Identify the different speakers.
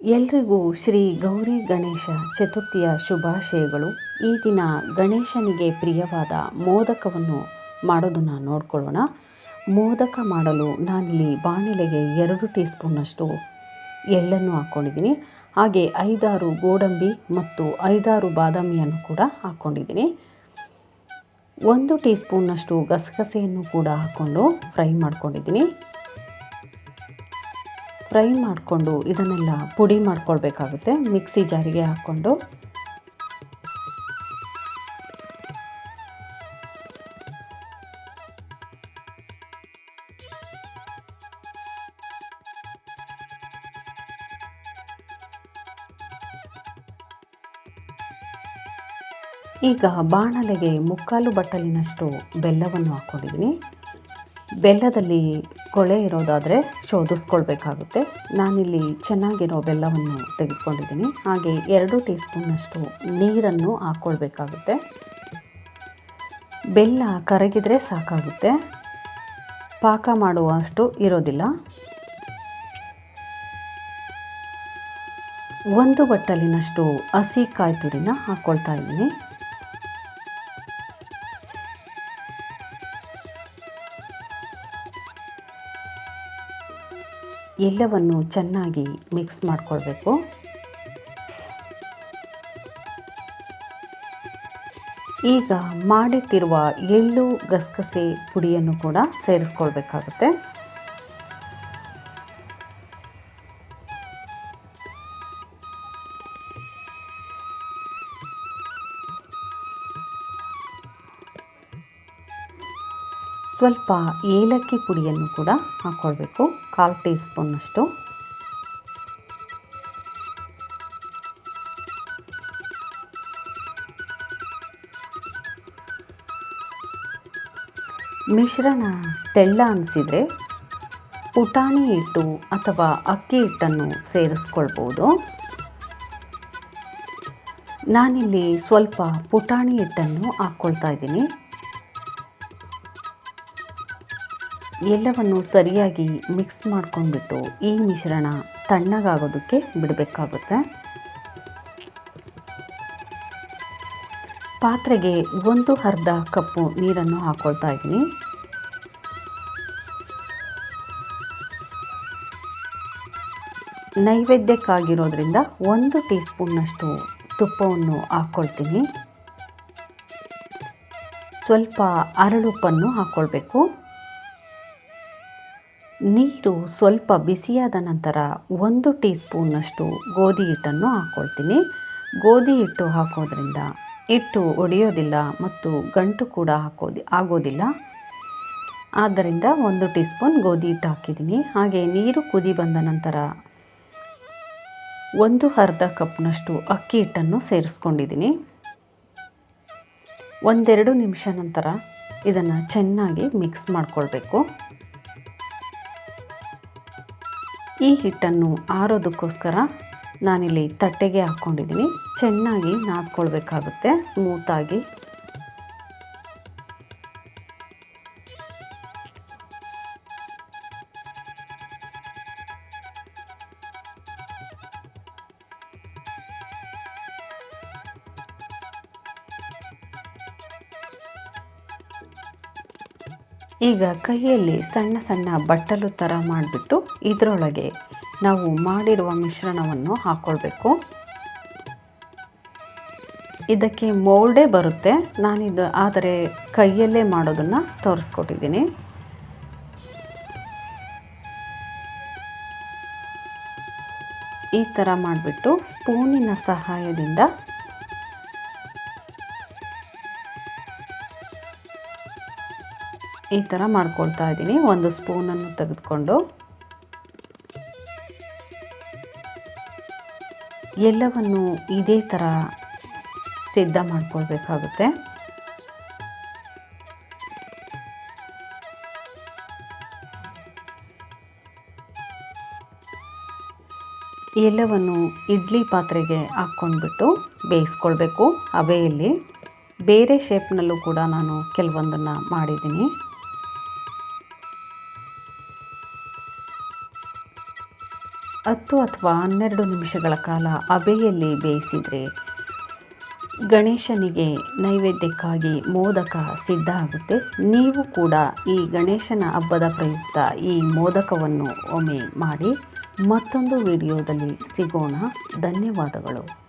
Speaker 1: ಎಲ್ರಿಗೂ ಶ್ರೀ ಗೌರಿ ಗಣೇಶ ಚತುರ್ಥಿಯ ಶುಭಾಶಯಗಳು. ಈ ದಿನ ಗಣೇಶನಿಗೆ ಪ್ರಿಯವಾದ ಮೋದಕವನ್ನು ಮಾಡೋದನ್ನು ನೋಡ್ಕೊಳ್ಳೋಣ. ಮೋದಕ ಮಾಡಲು ನಾನಿಲ್ಲಿ ಬಾಣಲೆಗೆ ಎರಡು ಟೀ ಸ್ಪೂನಷ್ಟು ಎಳ್ಳನ್ನು ಹಾಕ್ಕೊಂಡಿದ್ದೀನಿ. ಹಾಗೆ ಐದಾರು ಗೋಡಂಬಿ ಮತ್ತು ಐದಾರು ಬಾದಾಮಿಯನ್ನು ಕೂಡ ಹಾಕ್ಕೊಂಡಿದ್ದೀನಿ. ಒಂದು ಟೀ ಸ್ಪೂನ್ನಷ್ಟು ಗಸಗಸೆಯನ್ನು ಕೂಡ ಹಾಕ್ಕೊಂಡು ಫ್ರೈ ಮಾಡ್ಕೊಂಡಿದ್ದೀನಿ. ಫ್ರೈ ಮಾಡಿಕೊಂಡು ಇದನ್ನೆಲ್ಲ ಪುಡಿ ಮಾಡ್ಕೊಳ್ಬೇಕಾಗುತ್ತೆ ಮಿಕ್ಸಿ ಜಾರಿಗೆ ಹಾಕ್ಕೊಂಡು. ಈಗ ಬಾಣಲೆಗೆ ಮುಕ್ಕಾಲು ಬಟ್ಟಲಿನಷ್ಟು ಬೆಲ್ಲವನ್ನು ಹಾಕ್ಕೊಂಡಿದ್ದೀನಿ. ಬೆಲ್ಲದಲ್ಲಿ ಕೊಳೆ ಇರೋದಾದರೆ ಶೋಧಿಸ್ಕೊಳ್ಬೇಕಾಗುತ್ತೆ. ನಾನಿಲ್ಲಿ ಚೆನ್ನಾಗಿರೋ ಬೆಲ್ಲವನ್ನು ತೆಗೆದುಕೊಂಡಿದ್ದೀನಿ. ಹಾಗೆ ಎರಡು ಟೀ ಸ್ಪೂನಷ್ಟು ನೀರನ್ನು ಹಾಕ್ಕೊಳ್ಬೇಕಾಗುತ್ತೆ. ಬೆಲ್ಲ ಕರಗಿದರೆ ಸಾಕಾಗುತ್ತೆ. ಪಾಕ ಮಾಡುವಷ್ಟು ಇರೋದಿಲ್ಲ. ಒಂದು ಬಟ್ಟಲಿನಷ್ಟು ಹಸಿ ಕಾಯಿ ತುರಿನ ಹಾಕ್ಕೊಳ್ತಾ ಇದ್ದೀನಿ. ಎಲ್ಲವನ್ನು ಚೆನ್ನಾಗಿ ಮಿಕ್ಸ್ ಮಾಡಿಕೊಳ್ಬೇಕು. ಈಗ ಮಾಡಿಟ್ಟಿರುವ ಎಳ್ಳು ಗಸಗಸೆ ಪುಡಿಯನ್ನು ಕೂಡ ಸೇರಿಸ್ಕೊಳ್ಬೇಕಾಗುತ್ತೆ. ಸ್ವಲ್ಪ ಏಲಕ್ಕಿ ಪುಡಿಯನ್ನು ಕೂಡ ಹಾಕ್ಕೊಳ್ಬೇಕು ಕಾಲು ಟೀ ಸ್ಪೂನ್ನಷ್ಟು ಮಿಶ್ರಣ ತೆಳ್ಳ ಅನಿಸಿದರೆ ಪುಟಾಣಿ ಹಿಟ್ಟು ಅಥವಾ ಅಕ್ಕಿ ಹಿಟ್ಟನ್ನು ಸೇರಿಸ್ಕೊಳ್ಬೋದು. ನಾನಿಲ್ಲಿ ಸ್ವಲ್ಪ ಪುಟಾಣಿ ಹಿಟ್ಟನ್ನು ಹಾಕ್ಕೊಳ್ತಾ ಇದ್ದೀನಿ. ಎಲ್ಲವನ್ನು ಸರಿಯಾಗಿ ಮಿಕ್ಸ್ ಮಾಡ್ಕೊಂಡ್ಬಿಟ್ಟು ಈ ಮಿಶ್ರಣ ತಣ್ಣಗಾಗೋದಕ್ಕೆ ಬಿಡಬೇಕಾಗುತ್ತೆ. ಪಾತ್ರೆಗೆ ಒಂದು ಅರ್ಧ ಕಪ್ಪು ನೀರನ್ನು ಹಾಕೊಳ್ತಾ ಇದ್ದೀನಿ. ನೈವೇದ್ಯಕ್ಕಾಗಿರೋದ್ರಿಂದ ಒಂದು ಟೀ ಸ್ಪೂನ್ನಷ್ಟು ತುಪ್ಪವನ್ನು ಹಾಕ್ಕೊಳ್ತೀನಿ ಸ್ವಲ್ಪ ಅರಳುಪ್ಪನ್ನು ಹಾಕ್ಕೊಳ್ಬೇಕು ನೀರು ಸ್ವಲ್ಪ ಬಿಸಿಯಾದ ನಂತರ ಒಂದು ಟೀ ಸ್ಪೂನ್ನಷ್ಟು ಗೋಧಿ ಹಿಟ್ಟನ್ನು ಹಾಕ್ಕೊಳ್ತೀನಿ ಗೋಧಿ ಹಿಟ್ಟು ಹಾಕೋದ್ರಿಂದ ಹಿಟ್ಟು ಒಡೆಯೋದಿಲ್ಲ ಮತ್ತು ಗಂಟು ಕೂಡ ಹಾಕೋದಿ, ಆಗೋದಿಲ್ಲ. ಆದ್ದರಿಂದ ಒಂದು ಟೀ ಸ್ಪೂನ್ ಗೋಧಿ ಹಿಟ್ಟು ಹಾಕಿದ್ದೀನಿ. ಹಾಗೆ ನೀರು ಕುದಿ ಬಂದ ನಂತರ ಒಂದು ಅರ್ಧ ಕಪ್ನಷ್ಟು ಅಕ್ಕಿ ಹಿಟ್ಟನ್ನು ಸೇರಿಸ್ಕೊಂಡಿದ್ದೀನಿ. ಒಂದೆರಡು ನಿಮಿಷ ನಂತರ ಇದನ್ನು ಚೆನ್ನಾಗಿ ಮಿಕ್ಸ್ ಮಾಡಿಕೊಳ್ಬೇಕು. ಈ ಹಿಟ್ಟನ್ನು ಆರೋದಕ್ಕೋಸ್ಕರ ನಾನಿಲ್ಲಿ ತಟ್ಟೆಗೆ ಹಾಕ್ಕೊಂಡಿದ್ದೀನಿ. ಚೆನ್ನಾಗಿ ನಾದ್ಕೊಳ್ಬೇಕಾಗುತ್ತೆ ಸ್ಮೂತಾಗಿ ಈಗ ಕೈಯಲ್ಲಿ ಸಣ್ಣ ಸಣ್ಣ ಬಟ್ಟಲು ಥರ ಮಾಡಿಬಿಟ್ಟು ಇದರೊಳಗೆ ನಾವು ಮಾಡಿರುವ ಮಿಶ್ರಣವನ್ನು ಹಾಕ್ಕೊಳ್ಬೇಕು ಇದಕ್ಕೆ ಮೋಲ್ಡೇ ಬರುತ್ತೆ. ನಾನಿದು ಆದರೆ ಕೈಯಲ್ಲೇ ಮಾಡೋದನ್ನು ತೋರಿಸ್ಕೊಟ್ಟಿದ್ದೀನಿ. ಈ ಥರ ಮಾಡಿಬಿಟ್ಟು ಸ್ಪೂನಿನ ಸಹಾಯದಿಂದ ಈ ಥರ ಮಾಡ್ಕೊಳ್ತಾ ಇದ್ದೀನಿ. ಒಂದು ಸ್ಪೂನನ್ನು ತೆಗೆದುಕೊಂಡು. ಎಲ್ಲವನ್ನು ಇದೇ ಥರ ಸಿದ್ಧ ಮಾಡ್ಕೊಳ್ಬೇಕಾಗುತ್ತೆ. ಎಲ್ಲವನ್ನು ಇಡ್ಲಿ ಪಾತ್ರೆಗೆ ಹಾಕ್ಕೊಂಡ್ಬಿಟ್ಟು ಬೇಯಿಸ್ಕೊಳ್ಬೇಕು. ಹಬೆಯಲ್ಲಿ ಬೇರೆ ಶೇಪ್ನಲ್ಲೂ ಕೂಡ ನಾನು ಕೆಲವೊಂದನ್ನು ಮಾಡಿದ್ದೀನಿ. ಹತ್ತು ಅಥವಾ ಹನ್ನೆರಡು ನಿಮಿಷಗಳ ಕಾಲ ಅಬೆಯಲ್ಲಿ ಬೇಯಿಸಿದರೆ ಗಣೇಶನಿಗೆ ನೈವೇದ್ಯಕ್ಕಾಗಿ ಮೋದಕ ಸಿದ್ಧ ಆಗುತ್ತೆ. ನೀವು ಕೂಡ ಈ ಗಣೇಶನ ಹಬ್ಬದ ಪ್ರಯುಕ್ತ ಈ ಮೋದಕವನ್ನು ಒಮ್ಮೆ ಮಾಡಿ ಮತ್ತೊಂದು ವಿಡಿಯೋದಲ್ಲಿ ಸಿಗೋಣ. ಧನ್ಯವಾದಗಳು.